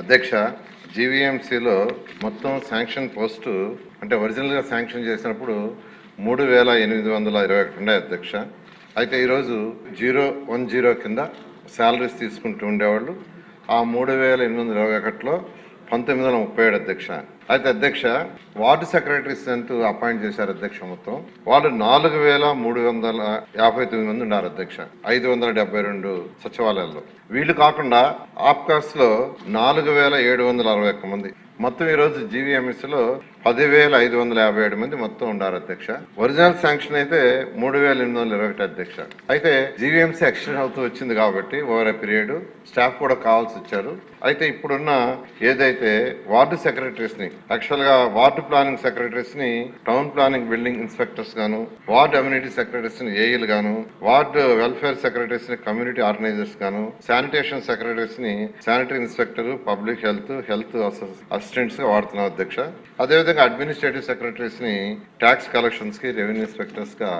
అధ్యక్ష జీవీఎంసీలో మొత్తం sanction post అంటే ఒరిజినల్గా శాంక్షన్ చేసినప్పుడు మూడు వేల ఎనిమిది వందల ఇరవై ఒకటి ఉండే అధ్యక్ష. అయితే ఈరోజు జీరో వన్ జీరో కింద శాలరీస్ తీసుకుంటూ ఉండేవాళ్ళు. ఆ మూడు వేల ఎనిమిది వందల ఇరవై ఒకటిలో పంతొమ్మిది వందల ముప్పై ఏడు అధ్యక్ష. అయితే అధ్యక్ష వార్డు సెక్రటరీస్ అంటూ అపాయింట్ చేశారు అధ్యక్ష మొత్తం. వాళ్ళు నాలుగు వేల మూడు వందల యాభై తొమ్మిది మంది ఉన్నారు అధ్యక్ష ఐదు వందల డెబ్బై రెండు సచివాలయాల్లో. వీళ్ళు కాకుండా ఆప్కాస్లో నాలుగు వేల ఏడు వందల అరవై ఒక్క మంది. మొత్తం ఈ రోజు జీవీఎంఎస్లో పదివేల ఐదు వందల యాభై ఏడు మంది మొత్తం ఉన్నారు అధ్యక్ష. ఒరిజినల్ శాంక్షన్ అయితే మూడు వేల ఎనిమిది వందల ఇరవై ఒకటి అధ్యక్ష. అయితే జీవీఎంసీ ఎక్స్టెండ్ అవుతూ వచ్చింది కాబట్టి ఓవర్ ఎ పీరియడ్ స్టాఫ్ కూడా కావాల్సి వచ్చారు. అయితే ఇప్పుడున్న ఏదైతే వార్డు సెక్రటరీస్ యాక్చువల్గా యాక్చువల్గా వార్డు ప్లానింగ్ సెక్రటరీస్ని టౌన్ ప్లానింగ్ బిల్డింగ్ ఇన్స్పెక్టర్స్ గాను వార్డు అమ్యూనిటీ సెక్రటరీస్ని ఏఈలు గాను వార్డు వెల్ఫేర్ సెక్రటరీస్ని కమ్యూనిటీ ఆర్గనైజర్స్ గాను sanitation సెక్రటరీస్ని sanitary inspector public health health అసిస్టెంట్స్గా వాడుతున్నాం అధ్యక్ష. అదేవిధంగా అడ్మినిస్ట్రేటివ్ సెక్రటరీస్ని ట్యాక్స్ కలెక్షన్స్కి రెవెన్యూ ఇన్స్పెక్టర్స్గా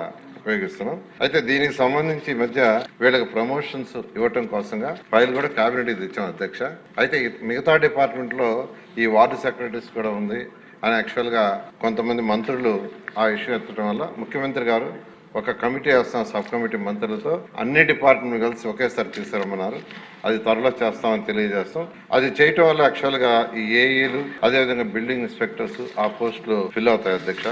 ఉపయోగిస్తున్నాం. అయితే దీనికి సంబంధించి ఈ మధ్య వీళ్ళకి ప్రమోషన్స్ ఇవ్వటం కోసంగా ఫైల్ కూడా కేబినెట్ ఇచ్చాం అధ్యక్ష. అయితే మిగతా డిపార్ట్మెంట్లో ఈ వార్డు సెక్రటరీస్ కూడా ఉంది. అని యాక్చువల్గా కొంతమంది మంత్రులు ఆ ఇష్యూ ఎత్తడం వల్ల ముఖ్యమంత్రి గారు ఒక కమిటీ వేస్తాం సబ్ కమిటీ మంత్రులతో అన్ని డిపార్ట్మెంట్ కలిసి ఒకేసారి తీసుకురమ్మన్నారు. అది త్వరలో చేస్తామని తెలియజేస్తాం. అది చేయటం వల్ల యాక్చువల్గా ఈ ఏఈలు అదేవిధంగా బిల్డింగ్ ఇన్స్పెక్టర్స్ ఆ పోస్టులు ఫిల్ అవుతాయి అధ్యక్ష.